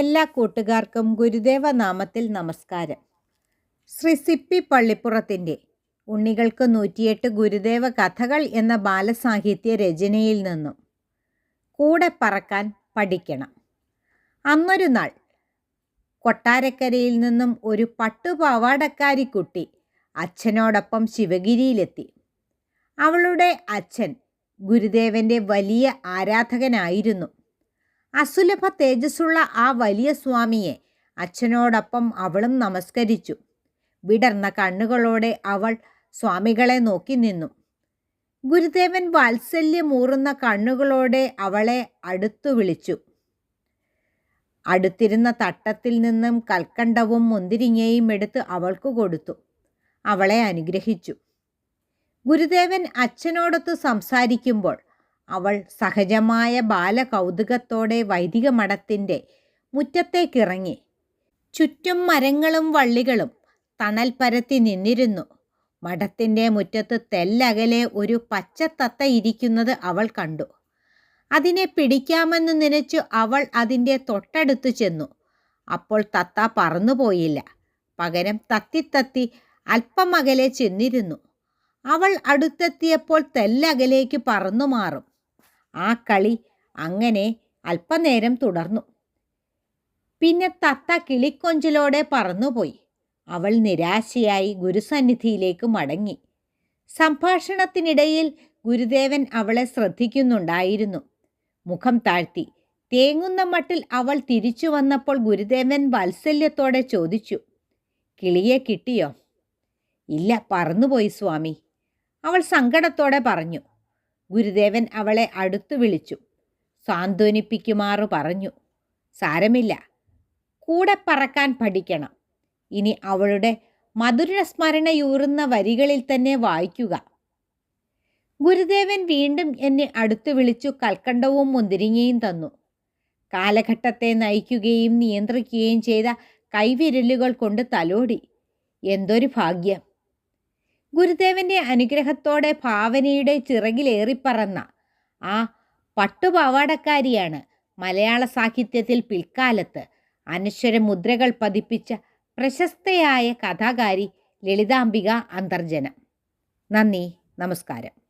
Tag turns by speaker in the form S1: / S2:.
S1: എല്ലാ കൂട്ടുകാർക്കും ഗുരുദേവ നാമത്തിൽ നമസ്കാരം. ശ്രീ സിപ്പി പള്ളിപ്പുറത്തിന്റെ ഉണ്ണികൾക്ക് നൂറ്റിയെട്ട് ഗുരുദേവ കഥകൾ എന്ന ബാലസാഹിത്യ രചനയിൽ നിന്നും കൂടെ പറക്കാൻ പഠിക്കണം. അന്നൊരു നാൾ കൊട്ടാരക്കരയിൽ നിന്നും ഒരു പട്ടുപാവാടക്കാരി കുട്ടി അച്ഛനോടൊപ്പം ശിവഗിരിയിലെത്തി. അവളുടെ അച്ഛൻ ഗുരുദേവന്റെ വലിയ ആരാധകനായിരുന്നു. അസുലഭ തേജസ്സുള്ള ആ വലിയ സ്വാമിയെ അച്ഛനോടൊപ്പം അവളും നമസ്കരിച്ചു. വിടർന്ന കണ്ണുകളോടെ അവൾ സ്വാമികളെ നോക്കി നിന്നു. ഗുരുദേവൻ വാത്സല്യമൂറുന്ന കണ്ണുകളോടെ അവളെ അടുത്തു വിളിച്ചു. അടുത്തിരുന്ന തട്ടത്തിൽ നിന്നും കൽക്കണ്ടവും മുന്തിരിങ്ങയും എടുത്ത് അവൾക്ക് കൊടുത്തു. അവളെ അനുഗ്രഹിച്ചു. ഗുരുദേവൻ അച്ഛനോടൊത്ത് സംസാരിക്കുമ്പോൾ അവൾ സഹജമായ ബാലകൗതുകത്തോടെ വൈദിക മഠത്തിന്റെ മുറ്റത്തേക്കിറങ്ങി. ചുറ്റും മരങ്ങളും വള്ളികളും തണൽ പരത്തി നിന്നിരുന്നു. മഠത്തിന്റെ മുറ്റത്ത് തെല്ലകലെ ഒരു പച്ചത്തത്ത ഇരിക്കുന്നത് അവൾ കണ്ടു. അതിനെ പിടിക്കാമെന്ന് നനച്ചു അവൾ അതിന്റെ തൊട്ടടുത്ത് ചെന്നു. അപ്പോൾ തത്ത പറന്നുപോയില്ല പകരം തത്തിത്തത്തി അല്പം അകലെ ചെന്നിരുന്നു. അവൾ അടുത്തെത്തിയപ്പോൾ തെല്ലകലേക്ക് പറന്നു മാറും ആ കളി അങ്ങനെ അല്പനേരം തുടർന്നു. പിന്നെ തത്ത കിളിക്കൊഞ്ചിലോടെ പറന്നുപോയി. അവൾ നിരാശയായി ഗുരുസന്നിധിയിലേക്ക് മടങ്ങി. സംഭാഷണത്തിനിടയിൽ ഗുരുദേവൻ അവളെ ശ്രദ്ധിക്കുന്നുണ്ടായിരുന്നു. മുഖം താഴ്ത്തി. തേങ്ങുന്ന മട്ടിൽ അവൾ തിരിച്ചു വന്നപ്പോൾ ഗുരുദേവൻ വാത്സല്യത്തോടെ ചോദിച്ചു കിളിയെ കിട്ടിയോ? ഇല്ല പറന്നുപോയി സ്വാമി. അവൾ സങ്കടത്തോടെ പറഞ്ഞു ഗുരുദേവൻ അവളെ അടുത്തു വിളിച്ചു. സാന്ത്വനിപ്പിക്കുമാറു പറഞ്ഞു സാരമില്ല കൂടെ പറക്കാൻ പഠിക്കണം. ഇനി അവളുടെ മധുര സ്മരണയൂറുന്ന വരികളിൽ തന്നെ വായിക്കുക. ഗുരുദേവൻ വീണ്ടും എന്നെ അടുത്തു വിളിച്ചു കൽക്കണ്ടവും മുന്തിരിങ്ങയും തന്നു. കാലഘട്ടത്തെ നയിക്കുകയും നിയന്ത്രിക്കുകയും ചെയ്ത കൈവിരലുകൾ കൊണ്ട് തലോടി. എന്തൊരു ഭാഗ്യം! ഗുരുദേവന്റെ അനുഗ്രഹത്തോടെ ഭാവനയുടെ ചിറകിലേറിപ്പറന്ന ആ പട്ടുപാവാടക്കാരിയാണ് മലയാള സാഹിത്യത്തിൽ പിൽക്കാലത്ത് അനശ്വര മുദ്രകൾ പതിപ്പിച്ച പ്രശസ്തയായ കഥാകാരി ലളിതാംബിക അന്തർജനം. നന്ദി നമസ്കാരം.